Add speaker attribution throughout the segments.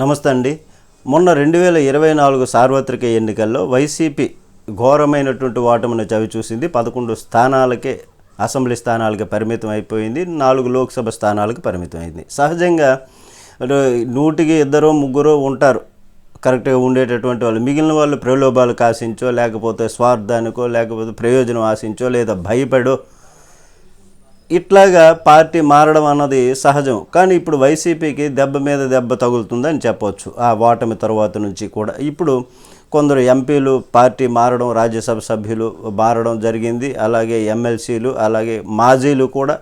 Speaker 1: నమస్తే అండి. మొన్న రెండు వేల ఇరవై నాలుగు సార్వత్రిక ఎన్నికల్లో వైసీపీ ఘోరమైనటువంటి ఓటమిని చవి చూసింది పదకొండు స్థానాలకే అసెంబ్లీ స్థానాలకి పరిమితం అయిపోయింది. నాలుగు లోక్సభ స్థానాలకు పరిమితం అయింది. సహజంగా నూటికి ఇద్దరు ముగ్గురు ఉంటారు. కరెక్ట్గా ఉండేటటువంటి వాళ్ళు. మిగిలిన వాళ్ళు ప్రలోభాలకు ఆశించో లేకపోతే స్వార్థానికో లేకపోతే ప్రయోజనం ఆశించో లేదా భయపడో ఇట్లాగా పార్టీ మారడం అన్నది సహజం. కానీ ఇప్పుడు వైసీపీకి దెబ్బ మీద దెబ్బ తగులుతుందని చెప్పవచ్చు ఆ ఓటమి తర్వాత నుంచి కూడా. ఇప్పుడు కొందరు ఎంపీలు పార్టీ మారడం రాజ్యసభ సభ్యులు మారడం జరిగింది. అలాగే ఎమ్మెల్సీలు అలాగే మాజీలు కూడా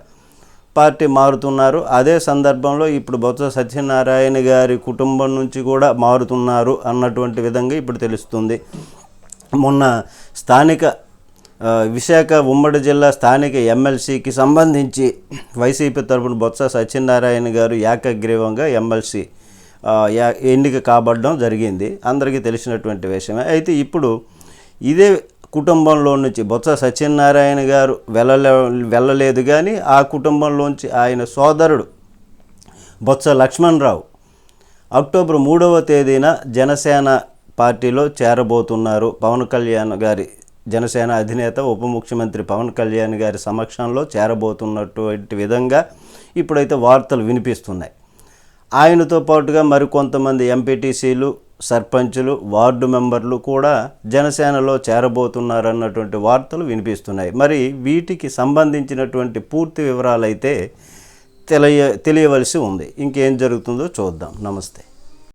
Speaker 1: పార్టీ మారుతున్నారు. అదే సందర్భంలో ఇప్పుడు బొత్స సత్యనారాయణ గారి కుటుంబం నుంచి కూడా మారుతున్నారు అన్నటువంటి విధంగా ఇప్పుడు తెలుస్తుంది. మొన్న స్థానిక విశాఖ ఉమ్మడి జిల్లా స్థానిక ఎమ్మెల్సీకి సంబంధించి వైసీపీ తరపున బొత్స సత్యనారాయణ గారు ఏకగ్రీవంగా ఎమ్మెల్సీ ఎన్నిక కాబడడం జరిగింది. అందరికీ తెలిసినటువంటి విషయమే. అయితే ఇప్పుడు ఇదే కుటుంబంలో నుంచి బొత్స సత్యనారాయణ గారు వెళ్ళలే వెళ్ళలేదు కానీ ఆ కుటుంబంలోంచి ఆయన సోదరుడు బొత్స లక్ష్మణరావు అక్టోబర్ మూడవ తేదీన జనసేన పార్టీలో చేరబోతున్నారు. పవన్ కళ్యాణ్ గారి జనసేన అధినేత ఉప ముఖ్యమంత్రి పవన్ కళ్యాణ్ గారి సమక్షంలో చేరబోతున్నటువంటి విధంగా ఇప్పుడైతే వార్తలు వినిపిస్తున్నాయి. ఆయనతో పాటుగా మరికొంతమంది ఎంపీటీసీలు సర్పంచులు వార్డు మెంబర్లు కూడా జనసేనలో చేరబోతున్నారన్నటువంటి వార్తలు వినిపిస్తున్నాయి. మరి వీటికి సంబంధించినటువంటి పూర్తి వివరాలైతే తెలియ తెలియవలసి ఉంది. ఇంకేం జరుగుతుందో చూద్దాం. నమస్తే.